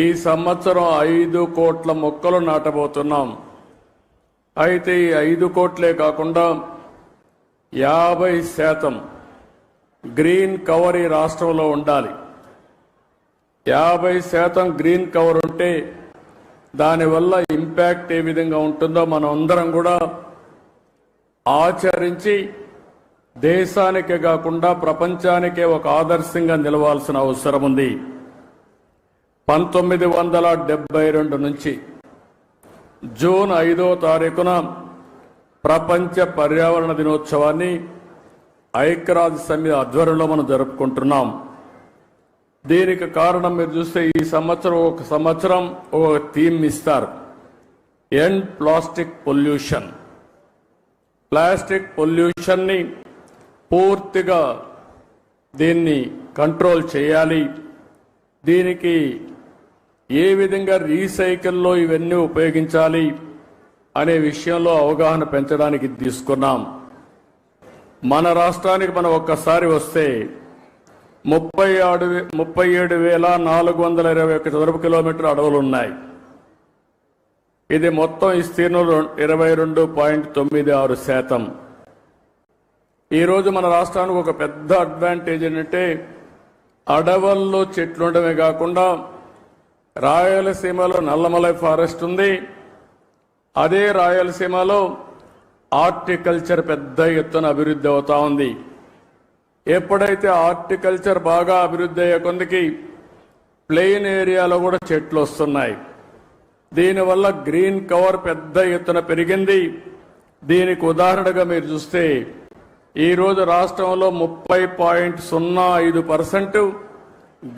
ఈ సంవత్సరం ఐదు కోట్ల మొక్కలు నాటబోతున్నాం. అయితే ఈ ఐదు కోట్లే కాకుండా యాభై శాతం గ్రీన్ కవర్ ఈ రాష్ట్రంలో ఉండాలి. యాభై శాతం గ్రీన్ కవర్ ఉంటే దానివల్ల ఇంపాక్ట్ ఏ విధంగా ఉంటుందో మనం అందరం కూడా ఆచరించి దేశానికే కాకుండా ప్రపంచానికే ఒక ఆదర్శంగా నిలవాల్సిన అవసరం ఉంది. పంతొమ్మిది వందల డెబ్బై రెండు నుంచి జూన్ ఐదో తారీఖున ప్రపంచ పర్యావరణ దినోత్సవాన్ని ఐక్యరాజ్య సమితి ఆధ్వర్యంలో మనం జరుపుకుంటున్నాం. దీనికి కారణం మీరు చూస్తే ఈ సంవత్సరం ఒక సంవత్సరం ఒక థీమ్ ఇస్తారు. ఎండ్ ప్లాస్టిక్ పొల్యూషన్ ప్లాస్టిక్ పొల్యూషన్ని పూర్తిగా దీన్ని కంట్రోల్ చేయాలి. దీనికి ఏ విధంగా రీసైకిల్లో ఇవన్నీ ఉపయోగించాలి అనే విషయంలో అవగాహన పెంచడానికి తీసుకున్నాం. మన రాష్ట్రానికి మనం ఒక్కసారి వస్తే ముప్పై ఆడు ముప్పై ఏడు వేల నాలుగు వందల ఇరవై ఒక్క చదరపు కిలోమీటర్ అడవులు ఉన్నాయి. ఇది మొత్తం విస్తీర్ణం ఇరవై రెండు పాయింట్ తొమ్మిది ఆరు శాతం. ఈరోజు మన రాష్ట్రానికి ఒక పెద్ద అడ్వాంటేజ్ ఏంటంటే అడవుల్లో చెట్లు ఉండడమే కాకుండా రాయలసీమలో నల్లమలై ఫారెస్ట్ ఉంది. అదే రాయలసీమలో ఆర్టికల్చర్ పెద్ద ఎత్తున అభివృద్ధి అవుతా ఉంది. ఎప్పుడైతే ఆర్టికల్చర్ బాగా అభివృద్ధి అయ్యే కొందికి ప్లెయిన్ ఏరియాలో కూడా చెట్లు వస్తున్నాయి. దీనివల్ల గ్రీన్ కవర్ పెద్ద ఎత్తున పెరిగింది. దీనికి ఉదాహరణగా మీరు చూస్తే ఈరోజు రాష్ట్రంలో ముప్పై పాయింట్ సున్నా ఐదు పర్సెంట్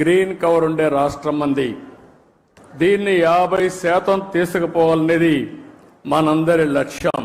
గ్రీన్ కవర్ ఉండే రాష్ట్రం మంది. దీన్ని యాభై శాతం తీసుకుపోవాలనేది మనందరి లక్ష్యం.